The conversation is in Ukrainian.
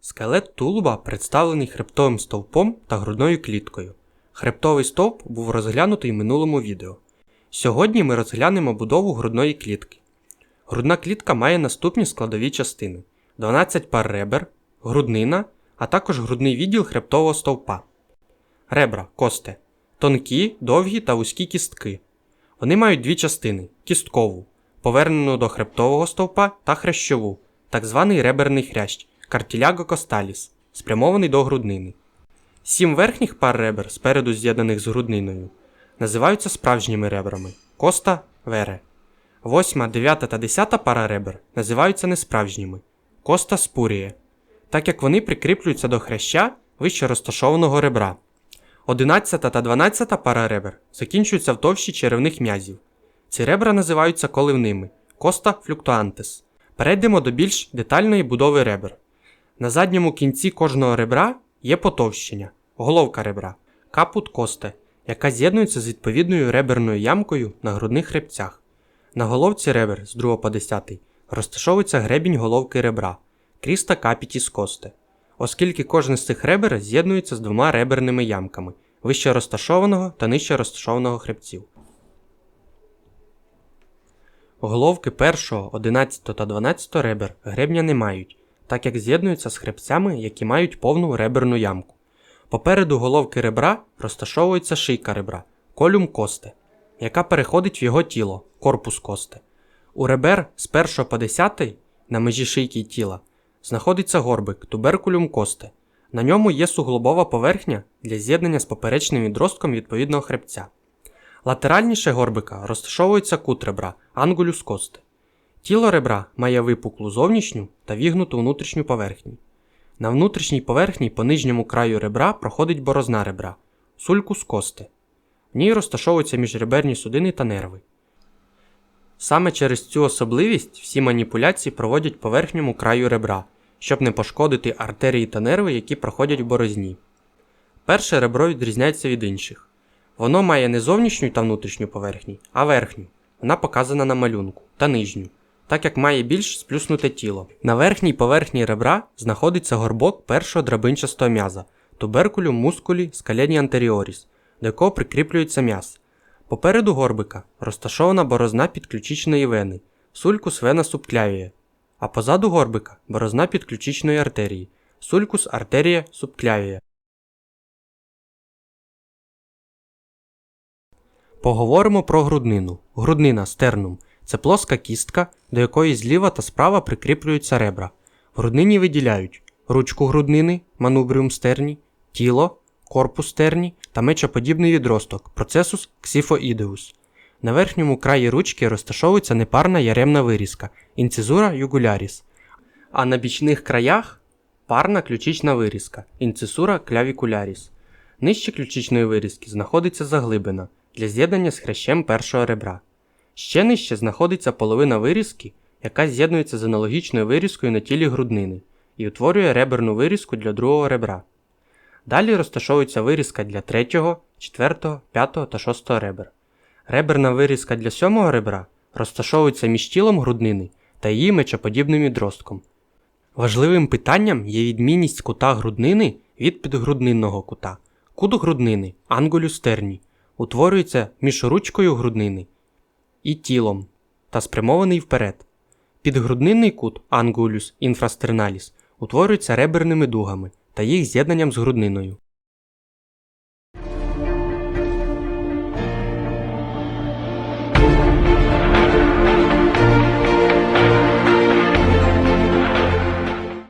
Скелет тулуба представлений хребтовим стовпом та грудною кліткою. Хребтовий стовп був розглянутий в минулому відео. Сьогодні ми розглянемо будову грудної клітки. Грудна клітка має наступні складові частини: 12 пар ребер, груднина, а також грудний відділ хребтового стовпа. Ребра косте тонкі, довгі та вузькі кістки. Вони мають дві частини: кісткову, повернену до хребтового стовпа та хрящову, так званий реберний хрящ картіляго косталіс, спрямований до груднини. Сім верхніх пар ребер спереду з'єднаних з грудниною називаються справжніми ребрами коста вере. Восьма, дев'ята та десята пара ребер називаються несправжніми коста спуріє, так як вони прикріплюються до хряща вище розташованого ребра. Одинадцята та дванадцята пара ребер закінчуються в товщі черевних м'язів. Ці ребра називаються коливними коста флюктуантес. Перейдемо до більш детальної будови ребер. На задньому кінці кожного ребра є потовщення, головка ребра, капут косте, яка з'єднується з відповідною реберною ямкою на грудних хребцях. На головці ребер з 2 по 10 розташовується гребінь головки ребра, кріста капітіс косте, оскільки кожен з цих ребер з'єднується з двома реберними ямками вище розташованого та нижче розташованого хребців. Головки 1, 11 та 12 ребер гребня не мають, так як з'єднуються з хребцями, які мають повну реберну ямку. Попереду головки ребра розташовується шийка ребра колюм косте, яка переходить в його тіло корпус косте. У ребер з 1 по 10 на межі шийки тіла знаходиться горбик туберкулюм косте. На ньому є суглобова поверхня для з'єднання з поперечним відростком відповідного хребця. Латеральніше горбика розташовується кут ребра ангулюс косте. Тіло ребра має випуклу зовнішню та вігнуту внутрішню поверхню. На внутрішній поверхні по нижньому краю ребра проходить борозна ребра сулькус косте. В ній розташовуються міжреберні судини та нерви. Саме через цю особливість всі маніпуляції проводять по верхньому краю ребра, щоб не пошкодити артерії та нерви, які проходять в борозні. Перше ребро відрізняється від інших. Воно має не зовнішню та внутрішню поверхні, а верхню. Вона показана на малюнку та нижню, так як має більш сплюснуте тіло. На верхній поверхні ребра знаходиться горбок першого драбинчастого м'яза туберкулюм мускулі скалені антеріоріс, до якого прикріплюється м'яз. Попереду горбика розташована борозна підключичної вени, сулькус вена субклявія, а позаду горбика борозна підключичної артерії, сулькус артерія субклявія. Поговоримо про груднину. Груднина стернум це плоска кістка, до якої зліва та справа прикріплюються ребра. В груднині виділяють ручку груднини, манубріум стерні, тіло, корпус стерні та мечоподібний відросток процесус ксіфоідеус. На верхньому краї ручки розташовується непарна яремна вирізка інцизура югуляріс, а на бічних краях парна ключична вирізка інцисура клявікуляріс. Нижче ключичної вирізки знаходиться заглибина для з'єднання з хрящем першого ребра. Ще нижче знаходиться половина вирізки, яка з'єднується з аналогічною вирізкою на тілі груднини і утворює реберну вирізку для другого ребра. Далі розташовується вирізка для 3, 4, 5 та 6 ребер. Реберна вирізка для 7 ребра розташовується між тілом груднини та її мечоподібним відростком. Важливим питанням є відмінність кута груднини від підгруднинного кута. Кут груднини ангулюс терні утворюється між ручкою груднини і тілом та спрямований вперед. Підгруднинний кут ангулюс інфрастерналіс утворюється реберними дугами та їх з'єднанням з грудниною.